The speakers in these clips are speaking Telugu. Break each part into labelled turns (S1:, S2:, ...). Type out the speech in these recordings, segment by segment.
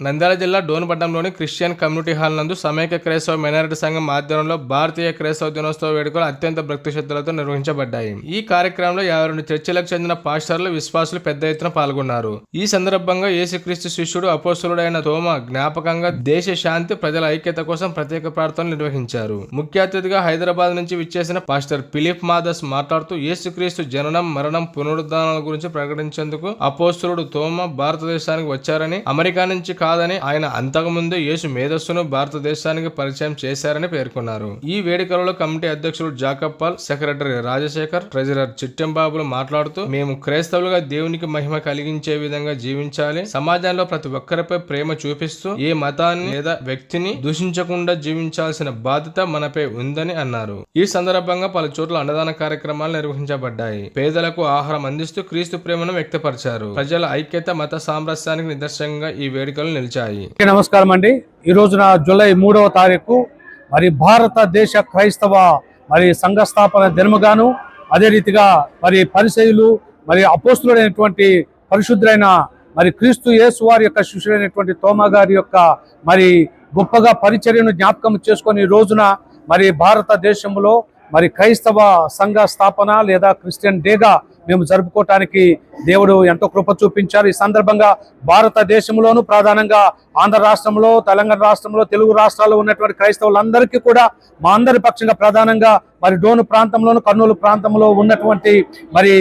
S1: నంద్యాల జిల్లా డోన్పట్నంలోని క్రిస్టియన్ కమ్యూనిటీ హాల్ నందు సమైక్య క్రైస్తవ మైనారిటీ సంఘం ఆధ్వర్యంలో భారతీయ క్రైస్తవ దినోత్సవ వేడుకలు అత్యంత భక్తి శ్రద్ధలతో నిర్వహించబడ్డాయి. ఈ కార్యక్రమంలో యాభై రెండు చర్చిలకు చెందిన పాస్టర్లు విశ్వాసులు పెద్ద ఎత్తున పాల్గొన్నారు. ఈ సందర్భంగా యేసుక్రీస్తు శిష్యుడు అపోస్తులుడైన తోమ జ్ఞాపకంగా దేశ శాంతి ప్రజల ఐక్యత కోసం ప్రత్యేక ప్రార్థనలు నిర్వహించారు. ముఖ్య అతిథిగా హైదరాబాద్ నుంచి విచ్చేసిన పాస్టర్ ఫిలిప్ మాదస్ మాట్లాడుతూ యేసుక్రీస్తు జననం మరణం పునరుద్ధానాల గురించి ప్రకటించేందుకు అపోస్తులుడు తోమ భారతదేశానికి వచ్చారని అమెరికా నుంచి కాదని ఆయన అంతకుముందే యేసు మేధస్సును భారతదేశానికి పరిచయం చేశారని పేర్కొన్నారు. ఈ వేడుకలలో కమిటీ అధ్యక్షుడు Jacob Paul secretary Rajasekhar treasurer చిట్టెంబాబులు మాట్లాడుతూ మేము క్రైస్తవులుగా దేవునికి మహిమ కలిగించే విధంగా జీవించాలి. సమాజంలో ప్రతి ఒక్కరిపై ప్రేమ చూపిస్తూ ఏ మతాన్ని లేదా వ్యక్తిని దూషించకుండా జీవించాల్సిన బాధ్యత మనపై ఉందని అన్నారు. ఈ సందర్భంగా పలు చోట్ల అన్నదాన కార్యక్రమాలు నిర్వహించబడ్డాయి. పేదలకు ఆహారం అందిస్తూ క్రీస్తు ప్రేమను వ్యక్తపరిచారు. ప్రజల ఐక్యత మత సామరస్యానికి నిదర్శనంగా ఈ వేడుకలు నిలిచాయి.
S2: నమస్కారం అండి. ఈ రోజున జూలై మూడవ తారీఖు మరి భారతదేశ క్రైస్తవ మరి సంఘ స్థాపన దినముగాను అదే రీతిగా మరి పరిశైలు మరి అపోస్తుడైనటువంటి పరిశుద్ధులైన మరి క్రీస్తు యేసు వారి యొక్క శిష్యుడైనటువంటి తోమా గారి యొక్క మరి గొప్పగా పరిచర్యను జ్ఞాపకం చేసుకొని రోజున మరి భారతదేశంలో మరి క్రైస్తవ సంఘ స్థాపన లేదా క్రిస్టియన్ డేగా మేము జరుపుకోవటానికి దేవుడు ఎంతో కృప చూపించారు. ఈ సందర్భంగా భారతదేశంలోను ప్రధానంగా ఆంధ్ర రాష్ట్రంలో తెలంగాణ రాష్ట్రంలో తెలుగు రాష్ట్రాల్లో ఉన్నటువంటి క్రైస్తవులందరికీ కూడా మా అందరి పక్షంగా ప్రధానంగా మరి డోను ప్రాంతంలోను కర్నూలు ప్రాంతంలో ఉన్నటువంటి మరి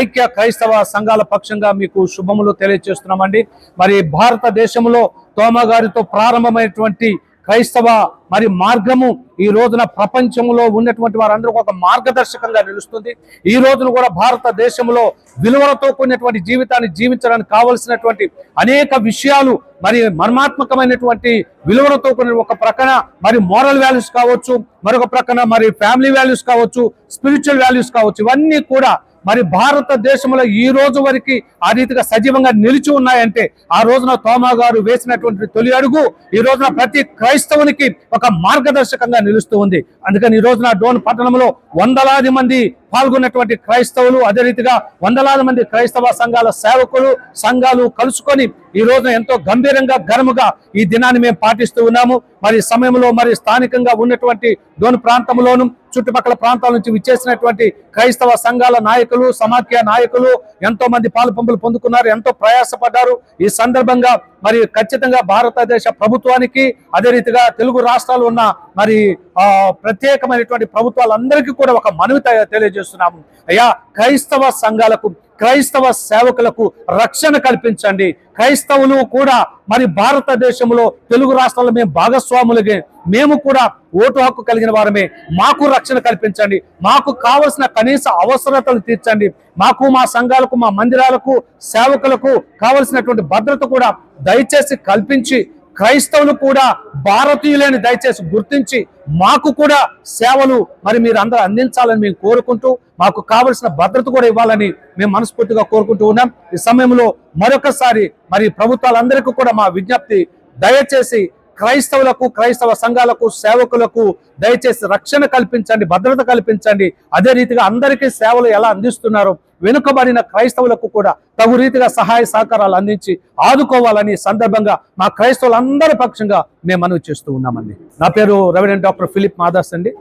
S2: ఐక్య క్రైస్తవ సంఘాల పక్షంగా మీకు శుభములు తెలియజేస్తున్నామండి. మరి భారతదేశంలో తోమగారితో ప్రారంభమైనటువంటి క్రైస్తవ మరి మార్గము ఈ రోజున ప్రపంచంలో ఉన్నటువంటి వారందరికీ ఒక మార్గదర్శకంగా నిలుస్తుంది. ఈ రోజున కూడా భారతదేశంలో విలువలతో కూడినటువంటి జీవితాన్ని జీవించడానికి కావలసినటువంటి అనేక విషయాలు మరి మర్మాత్మకమైనటువంటి విలువలతో కూడిన ఒక ప్రక్కన మరి మోరల్ వాల్యూస్ కావచ్చు మరొక ప్రక్కన మరి ఫ్యామిలీ వాల్యూస్ కావచ్చు స్పిరిచువల్ వాల్యూస్ కావచ్చు ఇవన్నీ కూడా మరి భారతదేశంలో ఈ రోజు వరకు ఆ రీతిగా సజీవంగా నిలిచి ఉన్నాయంటే ఆ రోజున తోమా గారు వేసినటువంటి తొలి అడుగు ఈ రోజున ప్రతి క్రైస్తవునికి ఒక మార్గదర్శకంగా నిలుస్తూ ఉంది. అందుకని ఈ రోజున డోన్ పట్టణంలో వందలాది మంది పాల్గొన్నటువంటి క్రైస్తవులు అదే రీతిగా వందలాది మంది క్రైస్తవ సంఘాల సేవకులు సంఘాలు కలుసుకొని ఈ రోజున ఎంతో గంభీరంగా ఘనముగా ఈ దినాన్ని మేము పాటిస్తూ ఉన్నాము. మరి సమయంలో మరి స్థానికంగా ఉన్నటువంటి దోని ప్రాంతంలోను చుట్టుపక్కల ప్రాంతాల నుంచి విచ్చేసినటువంటి క్రైస్తవ సంఘాల నాయకులు సమాఖ్య నాయకులు ఎంతో మంది పాలు పంపులు పొందుకున్నారు ఎంతో ప్రయాసపడ్డారు. ఈ సందర్భంగా మరి ఖచ్చితంగా భారతదేశ ప్రభుత్వానికి అదే రీతిగా తెలుగు రాష్ట్రాలు ఉన్న మరి ఆ ప్రత్యేకమైనటువంటి ప్రభుత్వాలందరికీ కూడా ఒక మనవి తెలియజేస్తున్నాము. అయ్యా క్రైస్తవ సంఘాలకు క్రైస్తవ సేవకులకు రక్షణ కల్పించండి. క్రైస్తవులు కూడా మరి భారతదేశంలో తెలుగు రాష్ట్రాల్లో మేము భాగస్వాములుగా మేము కూడా ఓటు హక్కు కలిగిన వారమే. మాకు రక్షణ కల్పించండి. మాకు కావలసిన కనీస అవసరతలు తీర్చండి. మాకు మా సంఘాలకు మా మందిరాలకు సేవకులకు కావలసినటువంటి భద్రత కూడా దయచేసి కల్పించి క్రైస్తవులు కూడా భారతీయులని దయచేసి గుర్తించి మాకు కూడా సేవలు మరి మీరు అందరూ అందించాలని మేము కోరుకుంటూ మాకు కావలసిన భద్రత కూడా ఇవ్వాలని మేము మనస్ఫూర్తిగా కోరుకుంటూ ఉన్నాం. ఈ సమయంలో మరొకసారి మరి ప్రభుత్వాలందరికీ కూడా మా విజ్ఞప్తి దయచేసి క్రైస్తవులకు క్రైస్తవ సంఘాలకు సేవకులకు దయచేసి రక్షణ కల్పించండి భద్రత కల్పించండి. అదే రీతిగా అందరికీ సేవలు ఎలా అందిస్తున్నారో? వెనుకబడిన క్రైస్తవులకు కూడా తగు రీతిగా సహాయ సహకారాలు అందించి ఆదుకోవాలని సందర్భంగా మా క్రైస్తవులందరి పక్షంగా మేము మనవి చేస్తూ ఉన్నామండి. నా పేరు రెవరెంట్ డాక్టర్ ఫిలిప్ మాదాస్ అండి.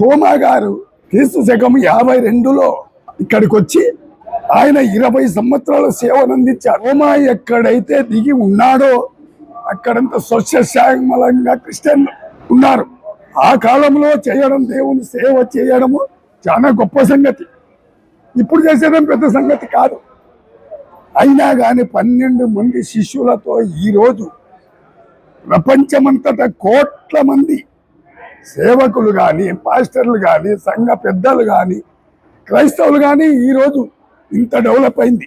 S3: తోమా గారు క్రీస్తు శకం యాభై రెండులో ఇక్కడికి వచ్చి ఆయన ఇరవై సంవత్సరాల సేవనందించారు తోమా ఎక్కడైతే దిగి ఉన్నాడో అక్కడంతా స్వచ్ఛశామలంగా క్రిస్టియన్ ఉన్నారు. ఆ కాలంలో చేయడం దేవుని సేవ చేయడము చాలా గొప్ప సంగతి. ఇప్పుడు చేసేయడం పెద్ద సంగతి కాదు. అయినా కానీ పన్నెండు మంది శిష్యులతో ఈరోజు ప్రపంచమంతటా కోట్ల మంది సేవకులు కానీ పాస్టర్లు కానీ సంఘ పెద్దలు కానీ క్రైస్తవులు కానీ ఈరోజు ఇంత డెవలప్ అయింది.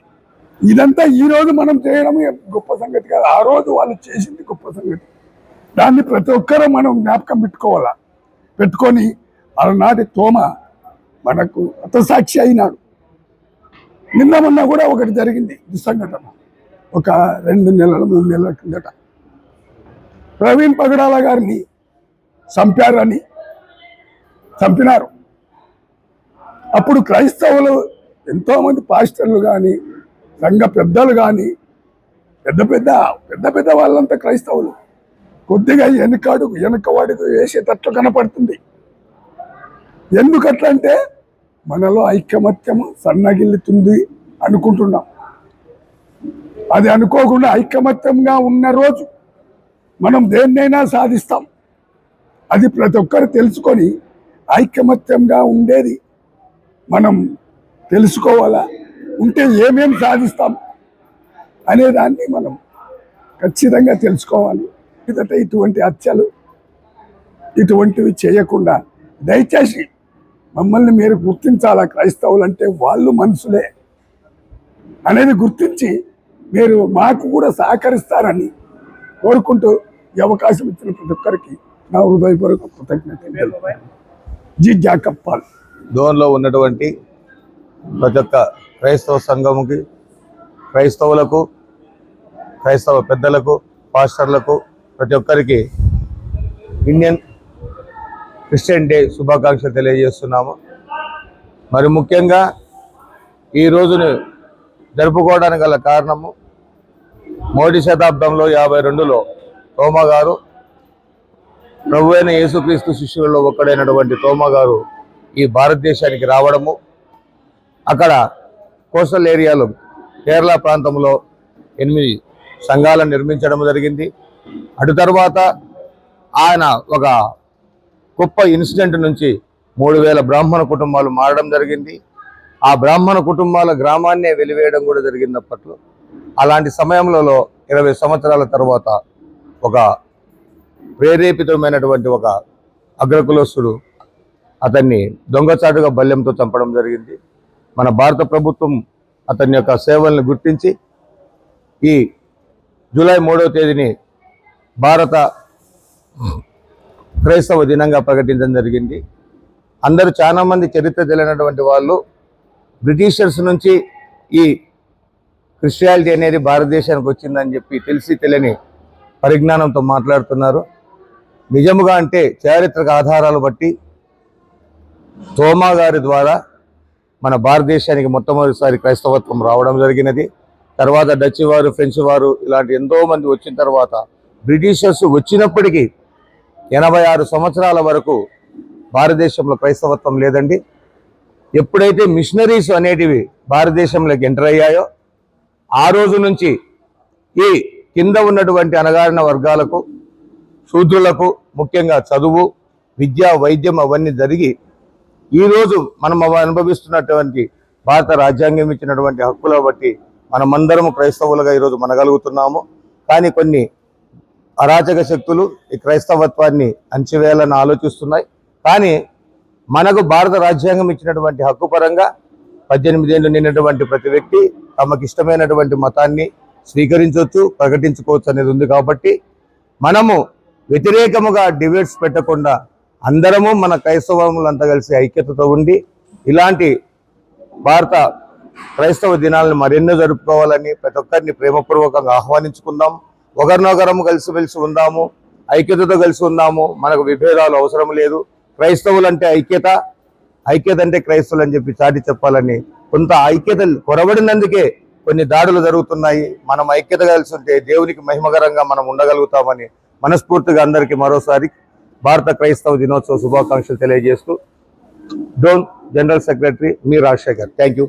S3: ఇదంతా ఈ రోజు మనం చేయడం గొప్ప సంగతి కాదు. ఆ రోజు వాళ్ళు చేసింది గొప్ప సంగతి. దాన్ని ప్రతి ఒక్కరూ మనం జ్ఞాపకం పెట్టుకోవాలా? పెట్టుకొని అలనాటి తోమ మనకు హతసాక్షి అయినాడు. నిన్న మొన్న కూడా ఒకటి జరిగింది దుస్సంఘటన. ఒక రెండు నెలల మూడు నెలల కిందట. ప్రవీణ్ పగడాల గారిని చంపారని చంపినారు. అప్పుడు క్రైస్తవులు ఎంతోమంది పాస్టర్లు కానీ సంఘ పెద్దలు కానీ పెద్ద పెద్ద పెద్ద పెద్ద వాళ్ళంతా క్రైస్తవులు. కొద్దిగా వెనుకాడుకు వెనుకవాడుకు వేసేటట్లు కనపడుతుంది. ఎందుకట్లంటే మనలో ఐకమత్యము సన్నగిల్లుతుంది అనుకుంటున్నాం. అది అనుకోకుండా ఐకమత్యంగా ఉన్న రోజు మనం దేన్నైనా సాధిస్తాం. అది ప్రతి ఒక్కరు తెలుసుకొని ఐకమత్యంగా ఉండేది మనం తెలుసుకోవాలా? ఉంటే ఏమేం సాధిస్తాం అనేదాన్ని మనం ఖచ్చితంగా తెలుసుకోవాలి. ఎందుకంటే ఇటువంటి హత్యలు ఇటువంటివి చేయకుండా దయచేసి మమ్మల్ని మీరు గుర్తించాలా? క్రైస్తవులు అంటే వాళ్ళు మనుషులే అనేది గుర్తించి మీరు మాకు కూడా సహకరిస్తారని కోరుకుంటూ ఈ అవకాశం ఇచ్చిన ప్రతి ఒక్కరికి నా హృదయపూర్వక కృతజ్ఞత జి జాకప్పాల్
S4: దోన్లో ఉన్నటువంటి ప్రతి ఒక్క క్రైస్తవ సంఘముకి క్రైస్తవులకు క్రైస్తవ పెద్దలకు పాస్టర్లకు ప్రతి ఒక్కరికి ఇండియన్ క్రిస్టియన్ డే శుభాకాంక్షలు తెలియజేస్తున్నాము. మరి ముఖ్యంగా ఈ రోజును జరుపుకోవడానికి గల కారణము మోడీ శతాబ్దంలో యాభై రెండులో తోమా గారు ప్రభు అయిన యేసుక్రీస్తు శిష్యులలో ఒక్కడైనటువంటి తోమా గారు ఈ భారతదేశానికి రావడము. అక్కడ కోస్టల్ ఏరియాలో కేరళ ప్రాంతంలో ఎనిమిది సంఘాలను నిర్మించడం జరిగింది. అటు తర్వాత ఆయన ఒక గొప్ప ఇన్సిడెంట్ నుంచి మూడు వేల బ్రాహ్మణ కుటుంబాలు మారడం జరిగింది. ఆ బ్రాహ్మణ కుటుంబాల గ్రామాన్నే వెలివేయడం కూడా జరిగింది అప్పట్లో అలాంటి సమయంలో ఇరవై సంవత్సరాల తర్వాత ఒక ప్రేరేపితమైనటువంటి ఒక అగ్రకులస్తుడు అతన్ని దొంగచాటుగా బల్యంతో చంపడం జరిగింది. మన భారత ప్రభుత్వం అతని యొక్క సేవలను గుర్తించి ఈ జూలై మూడవ తేదీని భారత క్రైస్తవ దినంగా ప్రకటించడం జరిగింది. అందరూ చాలామంది చరిత్ర తెలియనటువంటి వాళ్ళు బ్రిటిషర్స్ నుంచి ఈ క్రిస్టియాలిటీ అనేది భారతదేశానికి వచ్చిందని చెప్పి తెలిసి తెలియని పరిజ్ఞానంతో మాట్లాడుతున్నారు. నిజముగా అంటే చారిత్రక ఆధారాలు బట్టి తోమా గారి ద్వారా మన భారతదేశానికి మొట్టమొదటిసారి క్రైస్తవత్వం రావడం జరిగినది. తర్వాత డచ్ వారు ఫ్రెంచ్ వారు ఇలాంటి ఎంతో మంది వచ్చిన తర్వాత బ్రిటిషర్స్ వచ్చినప్పటికీ ఎనభై ఆరు సంవత్సరాల వరకు భారతదేశంలో క్రైస్తవత్వం లేదండి. ఎప్పుడైతే మిషనరీస్ అనేటివి భారతదేశంలోకి ఎంటర్ అయ్యాయో ఆ రోజు నుంచి ఈ కింద ఉన్నటువంటి అణగారిన వర్గాలకు శూద్రులకు ముఖ్యంగా చదువు విద్య వైద్యం అవన్నీ జరిగి ఈరోజు మనం అనుభవిస్తున్నటువంటి భారత రాజ్యాంగం ఇచ్చినటువంటి హక్కుల బట్టి మనమందరం క్రైస్తవులుగా ఈరోజు మనగలుగుతున్నాము. కానీ కొన్ని అరాచక శక్తులు ఈ క్రైస్తవత్వాన్ని అంచివేయాలని ఆలోచిస్తున్నాయి. కానీ మనకు భారత రాజ్యాంగం ఇచ్చినటువంటి హక్కు పరంగా పద్దెనిమిది ఏళ్ళు నిన్నటువంటి ప్రతి వ్యక్తి తమకు ఇష్టమైనటువంటి మతాన్ని స్వీకరించవచ్చు ప్రకటించుకోవచ్చు అనేది ఉంది కాబట్టి మనము వ్యతిరేకముగా డిబేట్స్ పెట్టకుండా అందరము మన క్రైస్తవములంతా కలిసి ఐక్యతతో ఉండి ఇలాంటి భారత క్రైస్తవ దినాలను మరెన్నో జరుపుకోవాలని ప్రతి ఒక్కరిని ప్రేమపూర్వకంగా ఆహ్వానించుకుందాం. ఒకరినొకరము కలిసిమెలిసి ఉందాము. ఐక్యతతో కలిసి ఉందాము. మనకు విభేదాలు అవసరం లేదు. క్రైస్తవులు అంటే ఐక్యత. ఐక్యత అంటే క్రైస్తవులు అని చెప్పి చాటి చెప్పాలని. కొంత ఐక్యత కొరబడినందుకే కొన్ని దాడులు జరుగుతున్నాయి. మనం ఐక్యత కలిసి ఉంటే దేవునికి మహిమకరంగా మనం ఉండగలుగుతామని మనస్ఫూర్తిగా అందరికీ మరోసారి భారత క్రైస్తవ దినోత్సవ శుభాకాంక్షలు తెలియజేస్తూ డోన్ జనరల్ సెక్రటరీ మీ రాజశేఖర్. థ్యాంక్